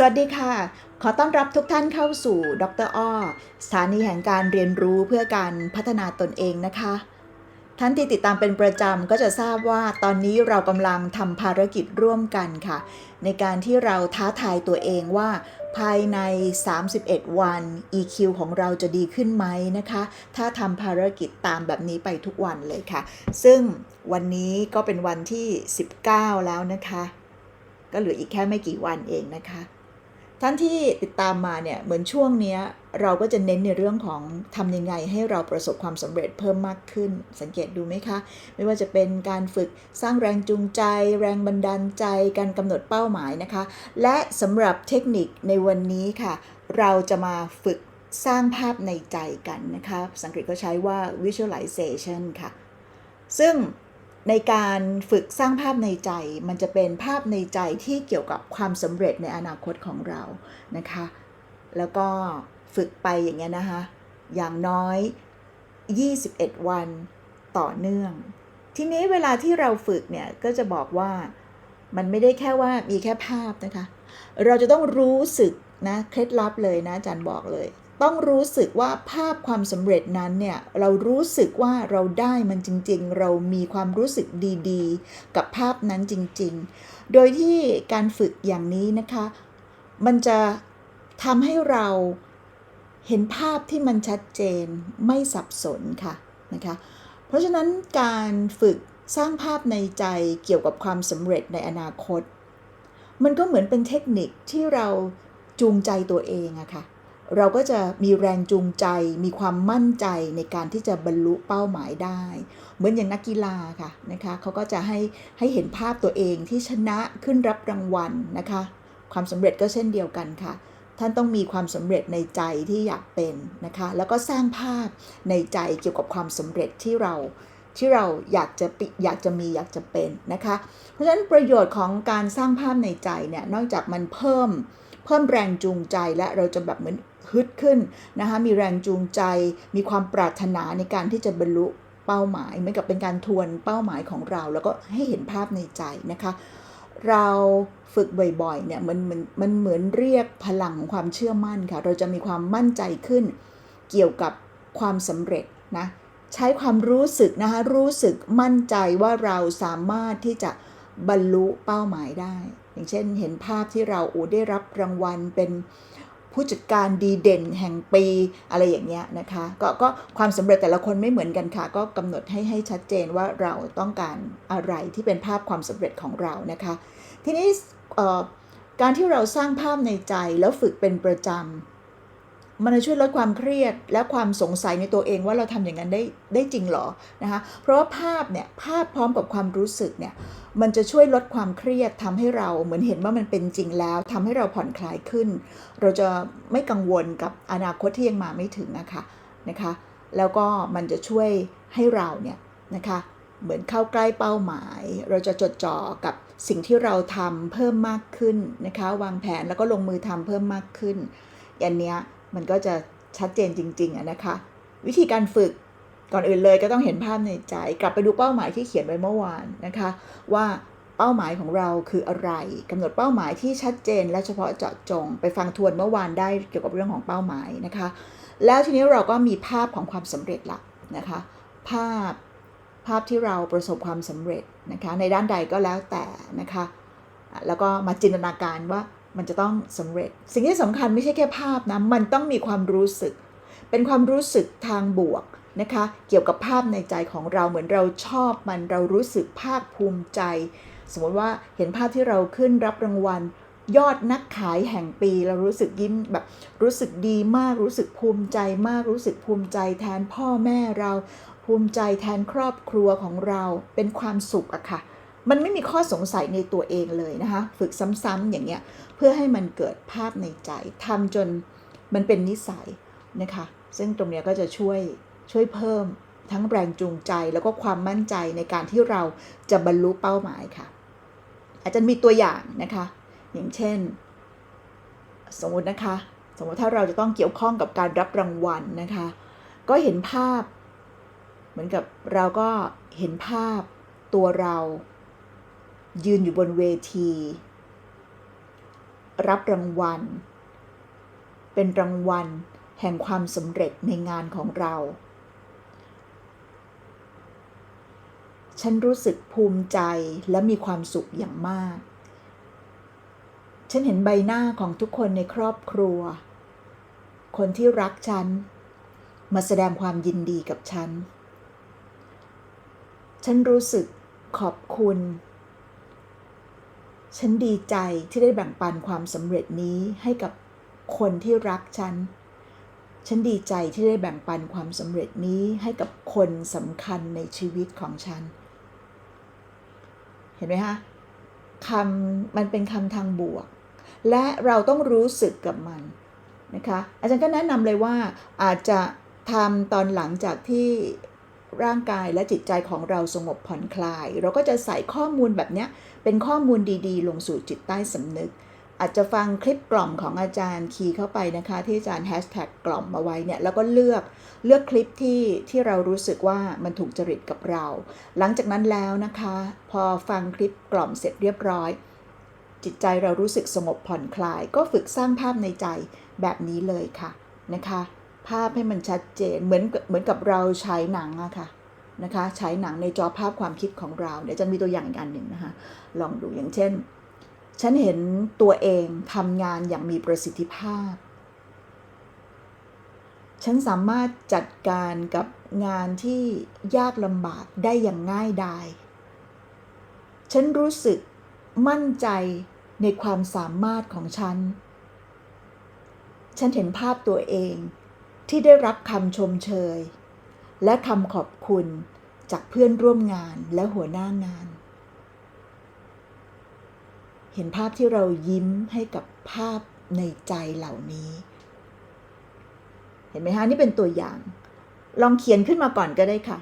สวัสดีค่ะ ขอต้อนรับทุกท่านเข้าสู่ ดรอ้อสถานีแห่งการเรียนรู้เพื่อการพัฒนาตนเองนะคะ ท่านที่ติดตามเป็นประจำก็จะทราบว่าตอนนี้เรากำลังทำภารกิจร่วมกันค่ะ ในการที่เราท้าทายตัวเองว่า ภายใน 31 วัน EQ ของเราจะดีขึ้นไหมนะคะ ถ้าทำภารกิจตามแบบนี้ไปทุกวันเลยค่ะ ซึ่งวันนี้ก็เป็นวันที่ 19 แล้วนะคะ ก็เหลืออีกแค่ไม่กี่วันเองนะคะ ท่านที่ติดตามมาเนี่ยเหมือนช่วงนี้เราก็จะเน้นในเรื่องของทำยังไงให้เราประสบความสำเร็จเพิ่มมากขึ้น สังเกตดูไหมคะ ไม่ว่าจะเป็นการฝึกสร้างแรงจูงใจ แรงบันดาลใจ การกำหนดเป้าหมายนะคะ และสำหรับเทคนิคในวันนี้ค่ะ เราจะมาฝึกสร้างภาพในใจกันนะคะภาษาอังกฤษก็ใช้ว่า visualization ค่ะ ซึ่ง ในการฝึกสร้างภาพในใจ มันจะเป็นภาพในใจที่เกี่ยวกับความสำเร็จในอนาคตของเรานะคะ แล้วก็ฝึกไปอย่างเงี้ยนะคะ อย่างน้อย 21 วันต่อเนื่อง ทีนี้เวลาที่เราฝึกเนี่ยก็จะบอกว่ามันไม่ได้แค่ว่ามีแค่ภาพนะคะ เราจะต้องรู้สึกนะเคล็ดลับเลยนะอาจารย์บอกเลย ต้องรู้สึกว่าภาพความสำเร็จนั้นเนี่ยเรารู้สึกว่าเราได้มันจริง ๆ เรามีความรู้สึกดีๆ กับภาพนั้นจริง ๆ โดยที่การฝึกอย่างนี้นะคะ มันจะทำให้เราเห็นภาพที่มันชัดเจนไม่สับสนค่ะนะคะ เพราะฉะนั้นการฝึกสร้างภาพในใจเกี่ยวกับความสำเร็จในอนาคต มันก็เหมือนเป็นเทคนิคที่เราจูงใจตัวเองอะค่ะ เราก็จะมีแรงจูงใจ มีความมั่นใจในการที่จะบรรลุเป้าหมายได้ เหมือนอย่างนักกีฬาค่ะนะคะเขาก็จะให้ให้เห็นภาพตัวเองที่ชนะขึ้นรับรางวัลนะคะ ความสำเร็จก็เช่นเดียวกันค่ะ ท่านต้องมีความสำเร็จในใจที่อยากเป็นนะคะ แล้วก็สร้างภาพในใจเกี่ยวกับความสำเร็จที่เราที่เราอยากจะปิอยากจะมีอยากจะเป็นนะคะ เพราะฉะนั้นประโยชน์ของการสร้างภาพในใจเนี่ยนอกจากมันเพิ่ม เพิ่มแรงจูงใจและเราจะแบบเหมือน ฮึดขึ้นนะคะมีแรงจูงใจ มีความปรารถนาในการที่จะบรรลุเป้าหมายเหมือนกับเป็นการทวนเป้าหมายของเรา แล้วก็ให้เห็นภาพในใจนะคะ เราฝึกบ่อยๆเนี่ยมันมันมันเหมือนเรียกพลังของความเชื่อมั่นค่ะ เราจะมีความมั่นใจขึ้น เกี่ยวกับความสำเร็จนะใช้ความรู้สึกนะคะรู้สึกมั่นใจว่าเราสามารถที่จะบรรลุเป้าหมายได้ อย่างเช่นเห็นภาพที่เราโอ้ได้รับรางวัลเป็น ผู้จัดการดีเด่นแห่งปีอะไรอย่างเงี้ยนะคะกก็ความสำเร็จแต่ละคนไม่เหมือนกันค่ะ ก็กำหนดให้ให้ชัดเจนว่าเราต้องการอะไรที่เป็นภาพความสำเร็จของเรานะคะ ทีนี้การที่เราสร้างภาพในใจแล้วฝึกเป็นประจำ มันจะช่วยลดความเครียดและความสงสัยในตัวเองว่าเราทำอย่างนั้นได้ได้จริงหรอนะคะเพราะว่าภาพเนี่ยภาพพร้อมกับความรู้สึกเนี่ยมันจะช่วยลดความเครียดทำให้เราเหมือนเห็นว่ามันเป็นจริงแล้วทำให้เราผ่อนคลายขึ้น เราจะไม่กังวลกับอนาคตที่ยังมาไม่ถึงนะคะนะคะแล้วก็มันจะช่วยให้เราเนี่ยนะคะเหมือนเข้าใกล้เป้าหมาย เราจะจดจ่อกับสิ่งที่เราทำเพิ่มมากขึ้นนะคะ วางแผนแล้วก็ลงมือทำเพิ่มมากขึ้นอันเนี้ย มันก็จะชัดเจนจริงๆนะคะ วิธีการฝึกก่อนอื่นเลยก็ต้องเห็นภาพในใจ กลับไปดูเป้าหมายที่เขียนไว้เมื่อวานนะคะ ว่าเป้าหมายของเราคืออะไรกำหนดเป้าหมายที่ชัดเจน และเฉพาะเจาะจง ไปฟังทวนเมื่อวานได้เกี่ยวกับเรื่องของเป้าหมายนะคะ แล้วทีนี้เราก็มีภาพของความสำเร็จละนะคะ ภาพภาพที่เราประสบความสำเร็จนะคะ ในด้านใดก็แล้วแต่นะคะ แล้วก็มาจินตนาการว่า มันจะต้องสำเร็จ สิ่งที่สำคัญไม่ใช่แค่ภาพนะ มันต้องมีความรู้สึก เป็นความรู้สึกทางบวกนะคะ เกี่ยวกับภาพในใจของเราเหมือนเราชอบมันเรารู้สึกภาคภูมิใจ สมมติว่าเห็นภาพที่เราขึ้นรับรางวัล ยอดนักขายแห่งปี เรารู้สึกยิ้มแบบรู้สึกดีมากรู้สึกภูมิใจมากรู้สึกภูมิใจแทนพ่อแม่เรา ภูมิใจแทนครอบครัวของเราเป็นความสุขอะค่ะ มันไม่มีข้อสงสัยในตัวเองเลยนะคะ ฝึกซ้ำๆอย่างเงี้ยเพื่อให้มันเกิดภาพในใจทำจนมันเป็นนิสัยนะคะ ซึ่งตรงนี้ก็จะช่วยช่วยเพิ่มทั้งแรงจูงใจแล้วก็ความมั่นใจในการที่เราจะบรรลุเป้าหมายค่ะ อาจจะมีตัวอย่างนะคะ อย่างเช่น สมมตินะคะ สมมติถ้าเราจะต้องเกี่ยวข้องกับการรับรางวัลนะคะ ก็เห็นภาพ เหมือนกับเราก็เห็นภาพตัวเรา ยืนอยู่บนเวที รับรางวัล เป็นรางวัลแห่งความสำเร็จในงานของเรา ฉันรู้สึกภูมิใจและมีความสุขอย่างมาก ฉันเห็นใบหน้าของทุกคนในครอบครัว คนที่รักฉัน มาแสดงความยินดีกับฉัน ฉันรู้สึกขอบคุณ ฉันดีใจที่ได้แบ่งปันความสำเร็จนี้ให้กับคนที่รักฉัน ฉันดีใจที่ได้แบ่งปันความสำเร็จนี้ให้กับคนสำคัญในชีวิตของฉัน เห็นไหมคะคำมันเป็นคำทางบวก และเราต้องรู้สึกกับมันนะคะ อาจารย์ก็แนะนำเลยว่าอาจจะทำตอนหลังจากที่ ร่างกายและจิตใจของเราสงบผ่อนคลาย เราก็จะใส่ข้อมูลแบบนี้เป็นข้อมูลดีๆ ลงสู่จิตใต้สำนึก อาจจะฟังคลิปกล่อมของอาจารย์คีย์เข้าไปนะคะ ที่อาจารย์แฮชแท็กกล่อมมาไว้เนี่ยแล้วก็เลือกเลือกคลิปที่ที่เรารู้สึกว่ามันถูกจริตกับเรา หลังจากนั้นแล้วนะคะ พอฟังคลิปกล่อมเสร็จเรียบร้อย จิตใจเรารู้สึกสงบผ่อนคลาย ก็ฝึกสร้างภาพในใจแบบนี้เลยค่ะนะคะ ภาพให้มันชัดเจนเหมือนเหมือนกับเราใช้หนังอะค่ะนะคะใช้หนังในจอภาพความคิดของเราเดี๋ยวจะมีตัวอย่างอีกอันหนึ่งนะคะลองดูอย่างเช่น ฉันเห็นตัวเองทำงานอย่างมีประสิทธิภาพ ฉันสามารถจัดการกับงานที่ยากลำบากได้อย่างง่ายดายฉันรู้สึกมั่นใจในความสามารถของฉัน ฉันเห็นภาพตัวเอง ที่ได้รับคำชมเชย และคำขอบคุณจากเพื่อนร่วมงานและหัวหน้างาน เห็นภาพที่เรายิ้มให้กับภาพในใจเหล่านี้ เห็นไหมฮะนี่เป็นตัวอย่าง ลองเขียนขึ้นมาก่อนก็ได้ค่ะ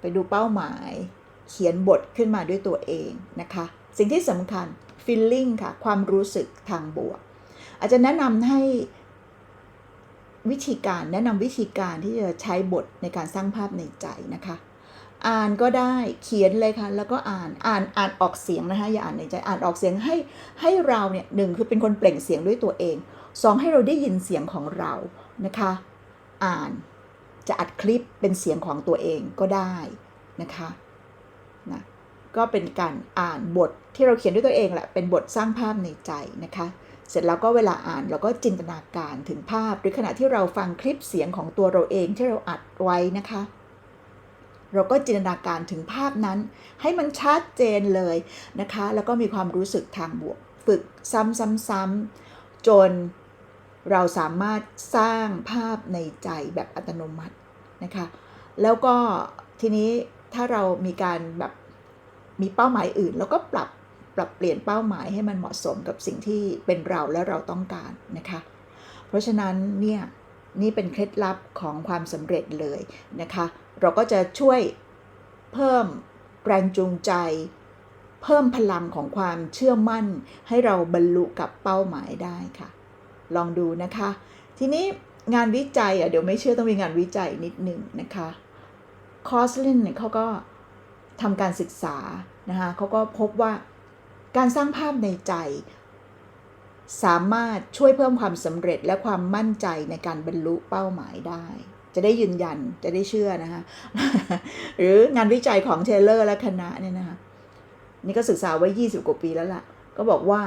ไปดูเป้าหมาย เขียนบทขึ้นมาด้วยตัวเองนะคะ สิ่งที่สำคัญ feeling ค่ะ ความรู้สึกทางบวก อาจจะแนะนำให้ วิธีการแนะนำวิธีการที่จะใช้บทในการสร้างภาพในใจนะคะ อ่านก็ได้เขียนเลยค่ะ แล้วก็อ่านอ่านอ่านออกเสียงนะคะอย่าอ่านในใจอ่านออกเสียงให้ให้เราเนี่ยหนึ่งคือเป็นคนเปล่งเสียงด้วยตัวเองสองให้เราได้ยินเสียงของเรานะคะ อ่านจะอัดคลิปเป็นเสียงของตัวเองก็ได้นะคะนะก็เป็นการอ่านบทที่เราเขียนด้วยตัวเองแหละเป็นบทสร้างภาพในใจนะคะ เสร็จแล้วก็เวลาอ่านเราก็จินตนาการถึงภาพ หรือขณะที่เราฟังคลิปเสียงของตัวเราเองที่เราอัดไว้นะคะ เราก็จินตนาการถึงภาพนั้น ให้มันชัดเจนเลยนะคะ แล้วก็มีความรู้สึกทางบวก ฝึกซ้ำๆๆจนเราสามารถสร้างภาพในใจแบบอัตโนมัตินะคะ แล้วก็ทีนี้ถ้าเรามีการแบบมีเป้าหมายอื่น แล้วก็ปรับ ปรับเปลี่ยนเป้าหมายให้มันเหมาะสมกับสิ่งที่เป็นเราและเราต้องการนะคะ เพราะฉะนั้นเนี่ยนี่เป็นเคล็ดลับของความสำเร็จเลยนะคะ เราก็จะช่วยเพิ่มแรงจูงใจ เพิ่มพลังของความเชื่อมั่น ให้เราบรรลุกับเป้าหมายได้ค่ะ ลองดูนะคะ ทีนี้งานวิจัยอะเดี๋ยวไม่เชื่อต้องมีงานวิจัยนิดหนึ่งนะคะคอสลินเนี่ยเขาก็ทำการศึกษานะคะเขาก็พบว่า การสร้างภาพในใจ สามารถช่วยเพิ่มความสำเร็จและความมั่นใจในการบรรลุเป้าหมายได้ จะได้ยืนยันจะได้เชื่อนะคะหรืองานวิจัยของเทเลอร์และคณะเนี่ยนะคะนี่ก็ศึกษาไว้ 20 กว่าปีแล้วล่ะ ก็บอกว่า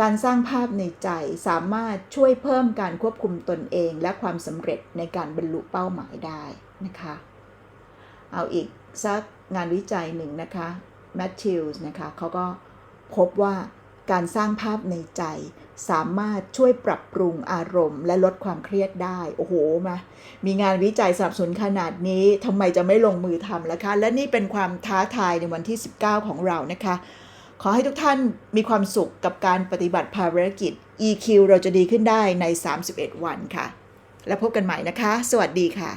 การสร้างภาพในใจสามารถช่วยเพิ่มการควบคุมตนเองและความสำเร็จในการบรรลุเป้าหมายได้นะคะ เอาอีกสักงานวิจัยหนึ่งนะคะแมทธิวส์นะคะเขาก็ พบว่าการสร้างภาพในใจ สามารถช่วยปรับปรุงอารมณ์ และลดความเครียดได้ โอ้โหมามีงานวิจัยสนับสนุนขนาดนี้ทำไมจะไม่ลงมือทำล่ะคะ และนี่เป็นความท้าทายในวันที่ 19 ของเรานะคะ ขอให้ทุกท่านมีความสุขกับการปฏิบัติภารกิจ EQ เราจะดีขึ้นได้ใน 31 วันค่ะ แล้วพบกันใหม่นะคะ สวัสดีค่ะ